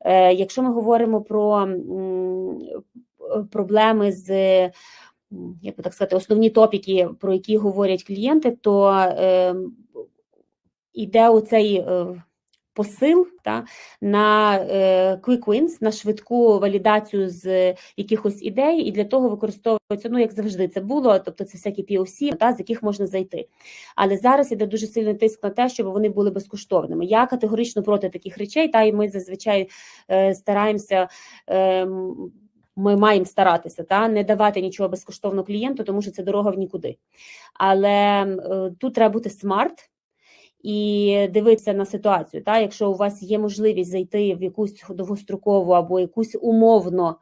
Е, Якщо ми говоримо про проблеми з як би так сказати, основні топіки, про які говорять клієнти, то е, іде оцей посил та, на е, quick wins, на швидку валідацію з якихось ідей, і для того використовується, ну як завжди це було, тобто це всякі POC, та, з яких можна зайти. Але зараз іде дуже сильний тиск на те, щоб вони були безкоштовними. Я категорично проти таких речей, та і ми зазвичай е, стараємося. Е, ми маємо старатися та не давати нічого безкоштовно клієнту, тому що це дорога в нікуди. Але е, тут треба бути смарт і дивитися на ситуацію. Та якщо у вас є можливість зайти в якусь довгострокову або якусь умовно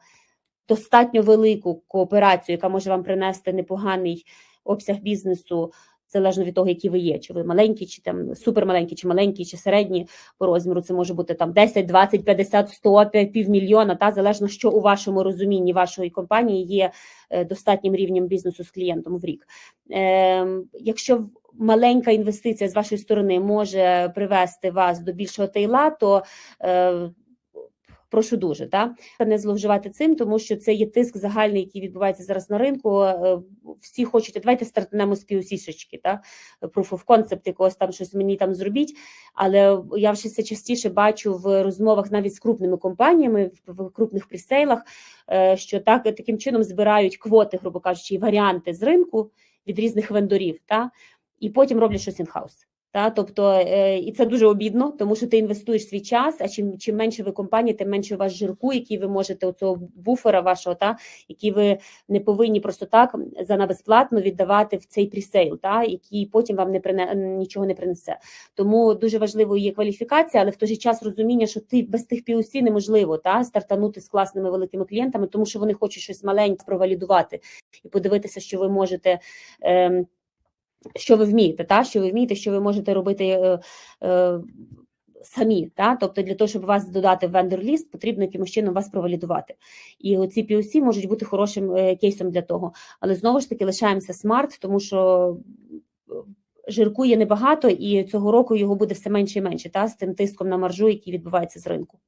достатньо велику кооперацію, яка може вам принести непоганий обсяг бізнесу. Залежно від того, які ви є, чи ви маленькі, чи там супермаленькі, чи маленькі, чи середні по розміру, це може бути там 10, 20, 50, 100, півмільйона, та залежно, що у вашому розумінні вашої компанії є е, достатнім рівнем бізнесу з клієнтом в рік. Е, якщо маленька інвестиція з вашої сторони може привести вас до більшого тейла, то е, прошу дуже та не зловживати цим, тому що це є тиск загальний, який відбувається зараз на ринку. Е, всі хочуть, давайте стартнемо з півсішечки, та proof of concept, якогось там щось мені там зробіть. Але я вже все частіше бачу в розмовах навіть з крупними компаніями в крупних пресейлах, е, що так таким чином збирають квоти, грубо кажучи, варіанти з ринку від різних вендорів, та і потім роблять щось інхаус. Та, тобто, е, і це дуже обідно, тому що ти інвестуєш свій час. А чим чим менше ви компанії, тим менше у вас жирку, який ви можете оцього буфера вашого, та який ви не повинні просто так за на безплатно віддавати в цей пресейл, та який потім вам не прине нічого не принесе. Тому дуже важливо є кваліфікація, але в той же час розуміння, що ти без тих POC неможливо та стартанути з класними великими клієнтами, тому що вони хочуть щось маленьке провалідувати і подивитися, що ви можете. Е, що ви вмієте, та що ви вмієте, що ви можете робити е, е, самі. Та? Тобто для того, щоб вас додати в вендор-ліст, потрібно якимось чином вас провалідувати. І оці POC можуть бути хорошим е, кейсом для того. Але знову ж таки лишаємося смарт, тому що жирку є небагато, і цього року його буде все менше і менше, та? з тим тиском на маржу, який відбувається з ринку.